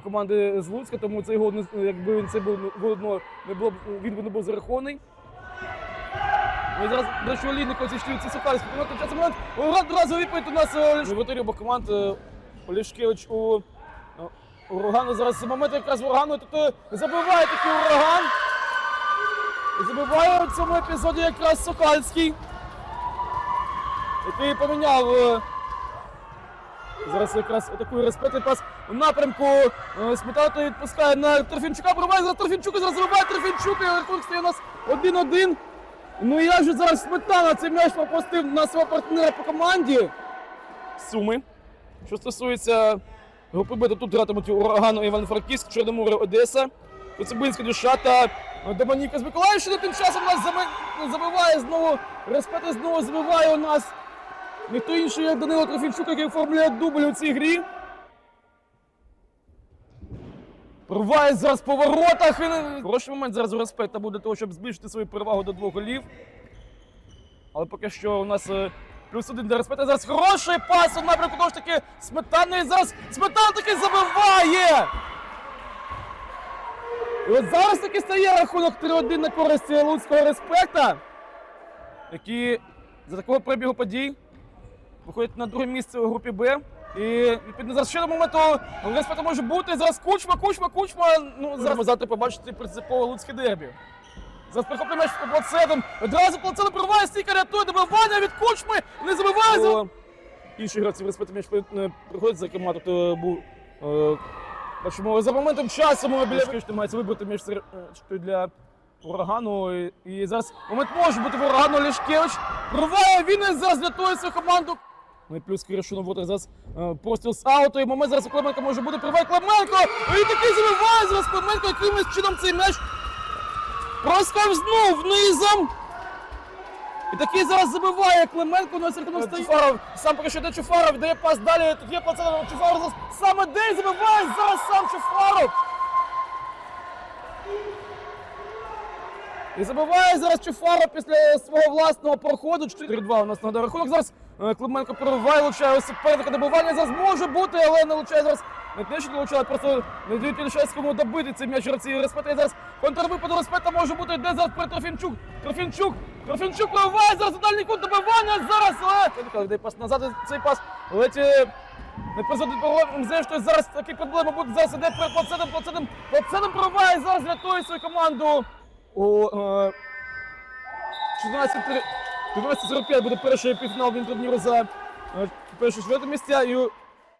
команди з Луцька, тому цей гол, якби він це був ну, одно, не було б, він би не був зарахований. Ну, і зараз, до речі, Олійников ці Сокальський. Момент, час момент. Одразу відповідь у нас е, воротарі обох команд. е, Олішкевич у, е, урагану. Зараз момент якраз урагану. Тут е, забиває такий ураган. Забиває у цьому епізоді якраз Сокальський, який поміняв. Зараз якраз атакує респектний пас у напрямку. е, Сметана то відпускає на Трофінчука. Пробиває зараз Трофінчук і зараз забиває Трофінчук. І рахунок стає у нас 1-1. Ну і як зараз Сметана цей м'яч пропустив на свого партнера по команді. Суми. Що стосується групи Б, то тут гратимуть Урагану Іван-Франківськ, Чорноморе, Одеса, Коцюбинська душа та Доманіка з Миколаївщини. Тим часом нас забиває знову, Респета знову забиває у нас. Ніхто інший, як Данило Трофімчук, який оформлює дубль у цій грі. Прорває зараз по воротах. Хороший момент зараз у Респекта буде того, щоб збільшити свою перевагу до двох голів. Але поки що у нас е, плюс один для Респекта. Зараз хороший пас у напрямку того ж таки сметани. Зараз сметана таки забиває. І от зараз таки стає рахунок 3-1 на користь луцького респекта, які за такого перебігу подій виходять на друге місце у групі Б. І відповідно зараз ще до моменту респекту може бути. Зараз кучма, кучма, кучма. Ну зараз ми завтра побачити принципово луцьке дербі. Зараз прихоплений м'яч по плацетом. Одразу плацетом прориває стійка, рятує добивання від кучми. Не забиває. За... Інші гравці в респекту м'яч приходять, зокрема, тут е, був. е, Бачимо, за моментом часу ми біля що мається вибрати між е, для урагану. І, і зараз момент може бути в урагану Лішкевич. Прорває він і зараз рятує свою команду. Ну і плюс Киришунов вот зараз е, простріл з ауту. І момент зараз у Клименко може бути. Прорває Клименко. І такий забиває зараз Клименко, якимось чином цей м'яч проскользнув низом. І такий зараз забиває Клименко на середину стає. Чуфаров сам йде Чуфаров, віддає пас далі. Тут є пацан Чуфаров зараз саме день забиває зараз сам Чуфаров. І забиває зараз Чуфаров після свого власного проходу. 4-2 у нас на рахунок. Зараз е, Клименко прориває, влучає суперника добивання. Зараз може бути, але не влучає зараз. Не те, що не влучає, просто не дають Ільшевському добити цей м'яч гравці Респета. І зараз контрвипад Респета може бути. Де зараз при Трофінчук? Трофінчук! Трофінчук прориває зараз у дальній кут добивання зараз, але... Йде пас назад, цей пас леті не призводить проблем. Зрештою, зараз такі проблеми будуть. Зараз іде перед плацетом, плацетом, плацетом прориває, зараз рятує свою команду. Е, 14 14.45 буде перший півфінал він турніру за е, перше четверте місця. І